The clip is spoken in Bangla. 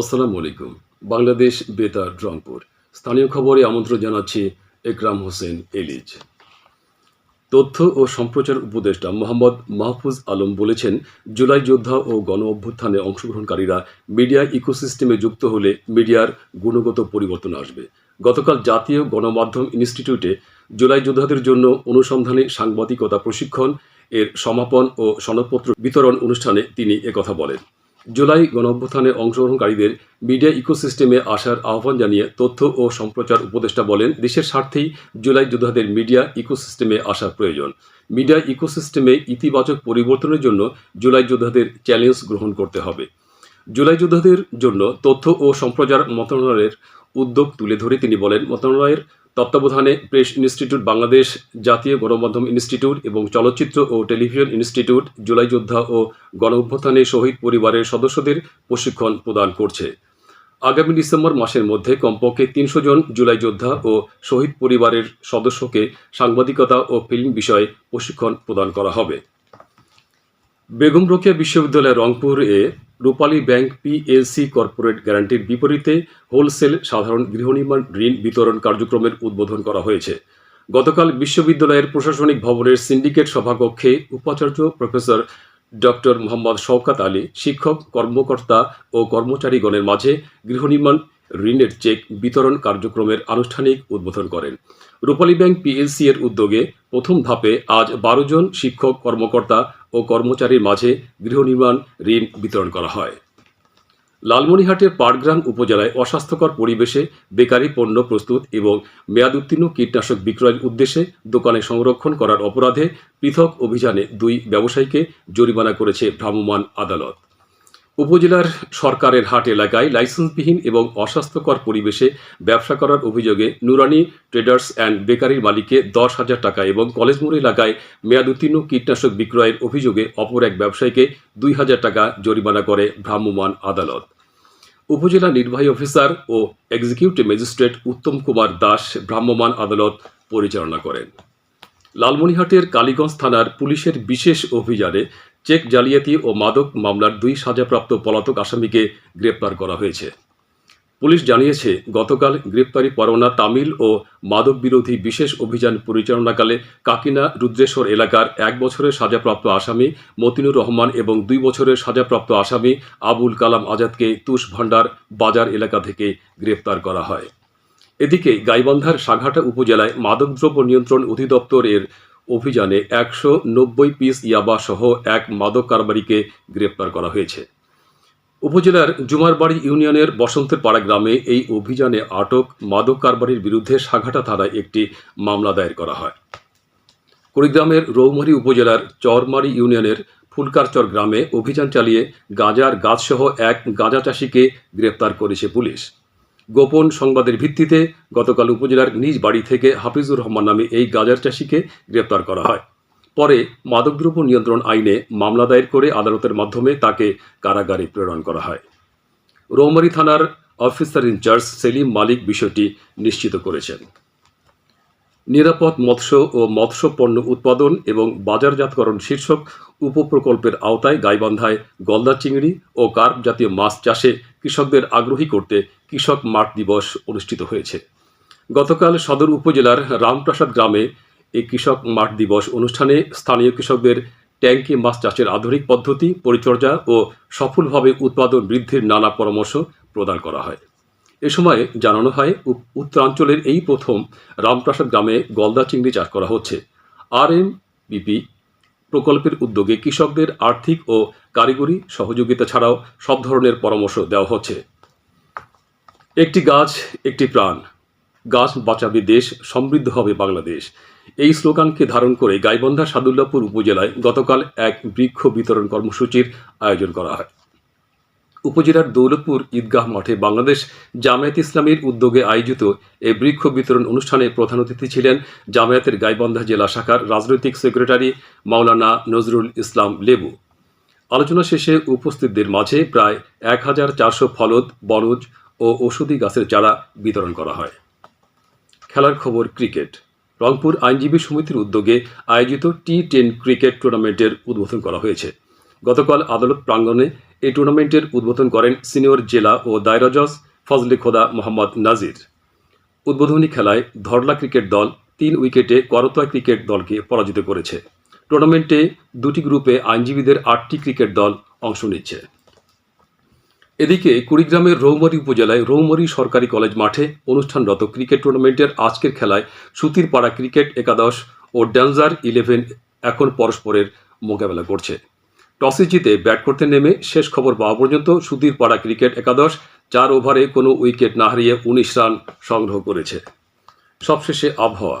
আসসালামু আলাইকুম। বাংলাদেশ বেতার, রংপুর। স্থানীয় খবরে আমন্ত্রণ জানাচ্ছি একরাম হোসেন এলিজ। তথ্য ও সম্প্রচার উপদেষ্টা মোহাম্মদ মাহফুজ আলম বলেছেন, জুলাই যোদ্ধা ও গণ অভ্যুত্থানে অংশগ্রহণকারীরা মিডিয়া ইকোসিস্টেমে যুক্ত হলে মিডিয়ার গুণগত পরিবর্তন আসবে। গতকাল জাতীয় গণমাধ্যম ইনস্টিটিউটে জুলাই যোদ্ধাদের জন্য অনুসন্ধানী সাংবাদিকতা প্রশিক্ষণ, এর সমাপন ও সনদপত্র বিতরণ অনুষ্ঠানে তিনি একথা বলেন। জুলাই গণঅভ্যুত্থানে অংশগ্রহণকারীদের মিডিয়া ইকোসিস্টেমে আসার আহ্বান জানিয়ে তথ্য ও সম্প্রচার উপদেষ্টা বলেন, দেশের স্বার্থেই জুলাই যোদ্ধাদের মিডিয়া ইকোসিস্টেমে আসার প্রয়োজন। মিডিয়া ইকোসিস্টেমে ইতিবাচক পরিবর্তনের জন্য জুলাই যোদ্ধাদের চ্যালেঞ্জ গ্রহণ করতে হবে। জুলাই যোদ্ধাদের জন্য তথ্য ও সম্প্রচার মন্ত্রণালয়ের উদ্যোগ তুলে ধরে তিনি বলেন, মন্ত্রণালয়ের তত্ত্বাবধানে প্রেস ইনস্টিটিউট বাংলাদেশ, জাতীয় গণমাধ্যম ইনস্টিটিউট এবং চলচ্চিত্র ও টেলিভিশন ইনস্টিটিউট জুলাই যোদ্ধা ও গণ অভ্যুত্থানে শহীদ পরিবারের সদস্যদের প্রশিক্ষণ প্রদান করছে। আগামী ডিসেম্বর মাসের মধ্যে কমপক্ষে তিনশো জন জুলাই যোদ্ধা ও শহীদ পরিবারের সদস্যকে সাংবাদিকতা ও ফিল্ম বিষয়ে প্রশিক্ষণ প্রদান করা হবে। বেগম রোকেয়া বিশ্ববিদ্যালয় রংপুর এ রূপালী ব্যাংক পিএলসি কর্পোরেট গ্যারান্টির বিপরীতে হোলসেল সাধারণ গৃহনির্মাণ ঋণ বিতরণ কার্যক্রমের উদ্বোধন করা হয়েছে। গতকাল বিশ্ববিদ্যালয়ের প্রশাসনিক ভবনের সিন্ডিকেট সভাকক্ষে উপাচার্য প্রফেসর ডক্টর মোহাম্মদ শওকাত আলী, শিক্ষক, কর্মকর্তা ও কর্মচারীগণের মাঝে গৃহনির্মাণ ঋণের চেক বিতরণ কার্যক্রমের আনুষ্ঠানিক উদ্বোধন করেন। রূপালী ব্যাংক পিএলসি এর উদ্যোগে প্রথম ধাপে আজ বারো জন শিক্ষক, কর্মকর্তা ও কর্মচারীর মাঝে গৃহনির্মাণ ঋণ বিতরণ করা হয়। লালমনিহাটের পাটগ্রাম উপজেলায় অস্বাস্থ্যকর পরিবেশে বেকারি পণ্য প্রস্তুত এবং মেয়াদ উত্তীর্ণ কীটনাশক বিক্রয়ের উদ্দেশ্যে দোকানে সংরক্ষণ করার অপরাধে পৃথক অভিযানে দুই ব্যবসায়ীকে জরিমানা করেছে ভ্রাম্যমাণ আদালত। উপজেলার সরকারের হাট এলাকায় লাইসেন্সবিহীন এবং অস্বাস্থ্যকর পরিবেশে ব্যবসা করার অভিযোগে নুরানি ট্রেডার্স অ্যান্ড বেকারির মালিককে দশ হাজার টাকা এবং কলেজ মোড় এলাকায় মেয়াদ উত্তীর্ণ কীটনাশক বিক্রয়ের অভিযোগে অপর এক ব্যবসায়ীকে দুই হাজার টাকা জরিমানা করে ভ্রাম্যমাণ আদালত। উপজেলা নির্বাহী অফিসার ও এক্সিকিউটিভ ম্যাজিস্ট্রেট উত্তম কুমার দাস ভ্রাম্যমাণ আদালত পরিচালনা করেন। লালমনিহাটের কালীগঞ্জ থানার পুলিশের বিশেষ অভিযানে চেক জালিয়াতি ও মাদক মামলার দুই সাজাপ্রাপ্ত পলাতক আসামিকে গ্রেপ্তার করা হয়েছে। পুলিশ জানিয়েছে, গতকাল গ্রেপ্তারি পরোয়ানা তামিল ও মাদক বিরোধী বিশেষ অভিযান পরিচালনাকালে কাকিনা রুদ্রেশ্বর এলাকার এক বছরের সাজাপ্রাপ্ত আসামি মতিনুর রহমান এবং দুই বছরের সাজাপ্রাপ্ত আসামি আবুল কালাম আজাদকে তুষ ভান্ডার বাজার এলাকা থেকে গ্রেপ্তার করা হয়। এদিকে গাইবান্ধার সাঘাটা উপজেলায় মাদকদ্রব্য নিয়ন্ত্রণ অধিদপ্তর এর অভিযানে একশো নব্বই পিস ইয়াবা সহ এক মাদক কারবারিকে গ্রেপ্তার করা হয়েছে। উপজেলার জুমারবাড়ি ইউনিয়নের বসন্তের পাড়া গ্রামে এই অভিযানে আটক মাদক কারবারির বিরুদ্ধে সাঘাটা থানায় একটি মামলা দায়ের করা হয়। কুড়িগ্রামের রৌমারী উপজেলার চরমারি ইউনিয়নের ফুলকারচর গ্রামে অভিযান চালিয়ে গাঁজার গাছসহ এক গাঁজা চাষিকে গ্রেপ্তার করেছে পুলিশ। গোপন সংবাদের ভিত্তিতে গতকাল উপজেলার নিজ বাড়ি থেকে হাফিজুর রহমান নামে এই গাজার চাষিকে গ্রেপ্তার করা হয়। পরে মাদকদ্রব্য নিয়ন্ত্রণ আইনে মামলা দায়ের করে আদালতের মাধ্যমে তাকে কারাগারে প্রেরণ করা হয়। রৌমারী থানার অফিসার ইনচার্জ সেলিম মালিক বিষয়টি নিশ্চিত করেছেন। নিরাপদ মৎস্য ও মৎস্য পণ্য উৎপাদন এবং বাজারজাতকরণ শীর্ষক উপপ্রকল্পের আওতায় গাইবান্ধায় গলদা চিংড়ি ও কার্প জাতীয় মাছ চাষে কৃষকদের আগ্রহী করতে কৃষক মাঠ দিবস অনুষ্ঠিত হয়েছে। গতকাল সদর উপজেলার রামপ্রাসাদ গ্রামে এই কৃষক মাঠ দিবস অনুষ্ঠানে স্থানীয় কৃষকদের ট্যাঙ্কি মাছ চাষের আধুনিক পদ্ধতি, পরিচর্যা ও সফলভাবে উৎপাদন বৃদ্ধির নানা পরামর্শ প্রদান করা হয়। এ সময় জানানো হয় উত্তরাঞ্চলের এই প্রথম রামপ্রাসাদ গ্রামে গলদা চিংড়ি চাষ করা হচ্ছে। আর এম বিপি প্রকল্পের উদ্যোগে কৃষকদের আর্থিক ও কারিগরি সহযোগিতা ছাড়াও সব ধরনের পরামর্শ দেওয়া হচ্ছে। একটি গাছ, একটি প্রাণ। গাছ বাঁচাবে দেশ, সমৃদ্ধ হবে বাংলাদেশ। এই স্লোগানকে ধারণ করে গাইবান্ধা সাদুল্লাপুর উপজেলায় গতকাল এক বৃক্ষ বিতরণ কর্মসূচির আয়োজন করা হয়। উপজেলার দৌলতপুর ঈদগাহ মাঠে বাংলাদেশ জামায়াত ইসলামীর উদ্যোগে আয়োজিত এই বৃক্ষ বিতরণ অনুষ্ঠানে প্রধান অতিথি ছিলেন জামায়াতের গাইবান্ধা জেলা শাখার রাজনৈতিক সেক্রেটারি মাওলানা নজরুল ইসলাম লেবু। আলোচনা শেষে উপস্থিতদের মাঝে প্রায় এক হাজার চারশো ফলদ, বনজ ও ওষুধি গাছের চারা বিতরণ করা হয়। খেলার খবর ক্রিকেট। রংপুর আইনজীবী সমিতির উদ্যোগে আয়োজিত টি টেন ক্রিকেট টুর্নামেন্টের উদ্বোধন করা হয়েছে। গতকাল আদালত প্রাঙ্গণে এই টুর্নামেন্টের উদ্বোধন করেন সিনিয়র জেলা ও দায়রা জজ ফজলে খোদা মোহাম্মদ নাজির। উদ্বোধনী খেলায় ধরলা ক্রিকেট দল তিন উইকেটে করতোয়া ক্রিকেট দলকে পরাজিত করেছে। টুর্নামেন্টে দুটি গ্রুপে আইনজীবীদের আটটি ক্রিকেট দল অংশ নিচ্ছে। এদিকে কুড়িগ্রামের রৌমারী উপজেলায় রৌমারী সরকারি কলেজ মাঠে অনুষ্ঠানরত ক্রিকেট টুর্নামেন্টের আজকের খেলায় সুতিরপাড়া ক্রিকেট একাদশ ও ড্যান্সার ইলেভেন এখন পরস্পরের মোকাবেলা করছে। টসে জিতে ব্যাট করতে নেমে শেষ খবর পাওয়া পর্যন্ত সুতিরপাড়া ক্রিকেট একাদশ চার ওভারে কোনো উইকেট না হারিয়ে উনিশ রান সংগ্রহ করেছে। সবশেষে আবহাওয়া।